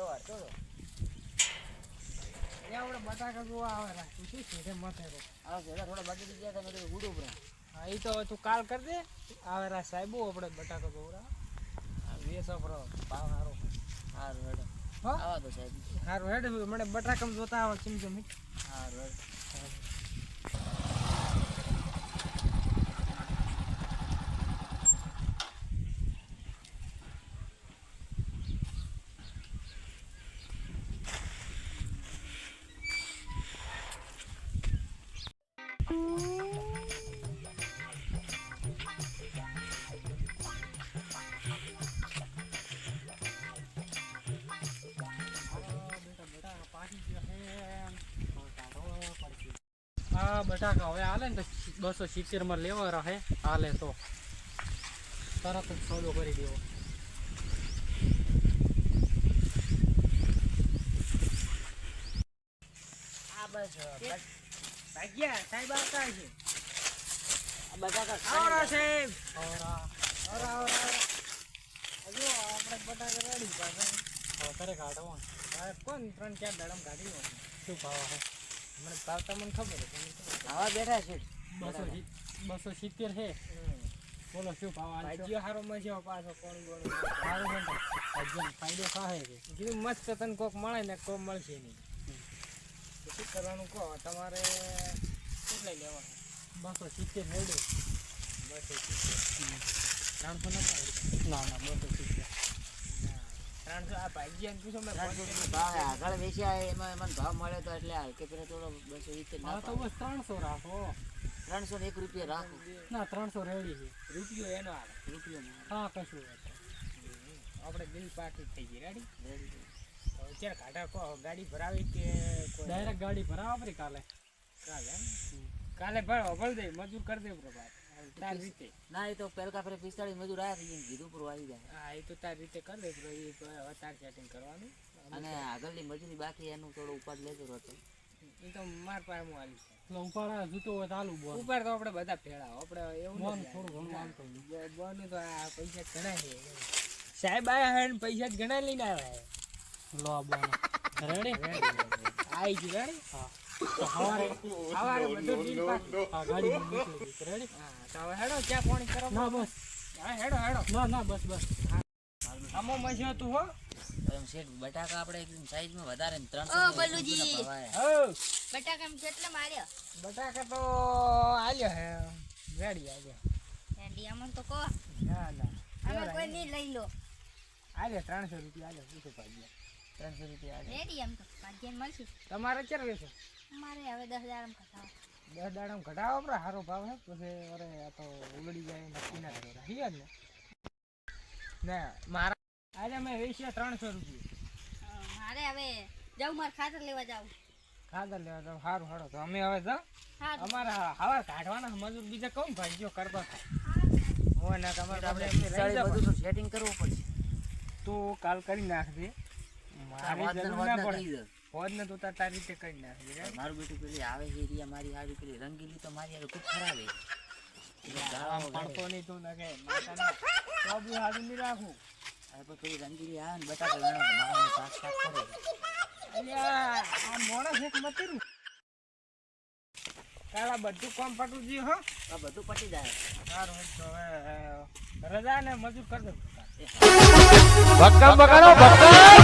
વાંધો આપણે બટાકા જોવા આવે રાખું છું? મથે રો આ છેડે થોડા બાકી બીજા તમે તો હા એ તો તું કાલ કરી દે. આવે રા સાહેબો આપણે બટાકા જોવરા વેસો પરો ભાવ સારો સારું હેડ. હા? આવા તો સાહેબ. સારું હેડ મને બટાકા જોતા આવે ચમચમ હારું હેડ. હા બટાકા હવે હાલે ને તો બસો સિત્તેરમાં લેવા રહે હાલે તો. તરત જ સોદો કરી દેવો. આ બસ બસ. ભાગ્યા સાહેબ આવતા છે આ બટાકા આવરા સાહેબ. આવરા. આવરા આવરા હજુ આપણે બટાકા રેડી હવે કરે કોણ ત્રણ ચાર દાડમ કાઢી શું ભાવ હે? મને ભાવ તમને ખબર આવા બેઠા છે. બસો બસો સિત્તેર છે. બોલો શું ભાવ ભાજીઓ હારો મજા પાછો કોણ બોલો? સારું છે ને ફાયદો થાય છે. જીવ મસ્ત તને કોક મળે ને કોક મળશે નહીં. શું કરવાનું કહો? તમારે કેટલા લેવાનું બસો સિત્તેર મેળવે બસો સિત્તેર. ત્રણસો નથી ના ના બસો સિત્તેર. ત્રણસો આ ભાજીયાને પૂછો મેં ભાવ. આગળ વેચ્યા એમાં એમાં ભાવ મળ્યો તો એટલે હાલ કે પેલા થોડો બસો સિત્તેર ના તો બસ ત્રણસો રાખો. ત્રણસો એક રૂપિયા રાખો. ના ત્રણસો રેડી છે. રૂપિયો એનો આવે. રૂપિયો હા કશું. આપણે દિલ પાકી થઈ ગઈ. રેડી ક્યારે કાઢા ગાડી ભરાવી કે ડાયરેક્ટ ગાડી ભરાવ કાલે. કાલે એમ? કાલે ભાઈ ભર દે મજૂર કરી દે પ્રભાત તાર રીતે. ના એ તો પેલકા કાફરે પિસ્તાળીસ મજૂર આવ્યા થઈ કીધું પૂરું આવી જાય. હા એ તો તાર રીતે કરી દે બro. એ હવે તાર સેટિંગ કરવાનું. અને આગળની મજૂરી બાકી એનું થોડો ઉપાડ લેજો હતો એ તો માર પાસે હું આલી એટલે ઉપાડા હજુ તો ચાલુ બોલ ઉપાડ તો આપણે બધા ભેળા આપણે એવું નથી થોડું ઘણું આવતો બોનું તો આ પૈસા જ ઘણા છે. સાહેબ આયા હે ને પૈસા જ ઘણા લઈને આવ્યા લો બોન. રેડી આઈ ગઈ રેડી હા. તો હવારે હવારે બધું ડીલ પાકી હા ગાડી નીકળી ગઈ રેડી? હા તો હવે હેડો ચા પાણી કરો? ના બસ. હા હેડો હેડો. ના ના બસ બસ. આમો મજા તું હો. એમ શેઠ બટાકા આપડે એકદમ વધારે ભાવ આયા. હો બટાકા કેટલા માર્યો? બટાકા તો આલ્યો હે. રેડી આલ્યો. અમન તો કહો. ના ના. અમે કોઈ નહીં લઈ લો. આલ્યો ત્રણસો રૂપિયા આલ્યો પૂછો પાડ્યો ત્રણસો રૂપિયા. રેડી એમ તો. ભાગ્યન મળશે. તમારે ક્યારે વેચો મારે હવે દસ હજાર એમ કથાવો દસ દાડમ ઘટાડો? આપણે સારો ભાવ હે? પછી અરે આ તો ઉલડી જાય નક્કી ના કરો. જ ને? ના મારા આજે મેં વેચ્યા ત્રણસો રૂપિયા. મારે હવે જાઉં મારે ખાતર લેવા જાઉં. ખાતર લેવા જાઉં. સારું હાડો તો અમે હવે જાઉં. હા અમારે હવા કાઢવાના મજૂર બીજા કોણ ભાગ્યો કરતા થાય હોય ના તમારે આપણે. બધું સેટિંગ કરવું પડશે. તું કાલ કરી નાખજે. ના તો તારી રીતે કરી મારું બેટું પેલી આવે છે એરિયા મારી હારી પેલી રંગીલી તો મારી હારે ખૂબ ખરાબ પડતો નહીં તું ના કે માતાને તો બી હાજર નહીં રાખું. પેલી રંગીલી આવે ને બટાકા ગણો મારાને કરે અલ્યા આ મોણસ એક મતીરું કાલા બધું કામ પટું જ્યું હો. આ બધું પટી જાય. સારું હોય તો હવે રજા ને મજૂર કરી દઉં. ભક્કમ ભક્કમ!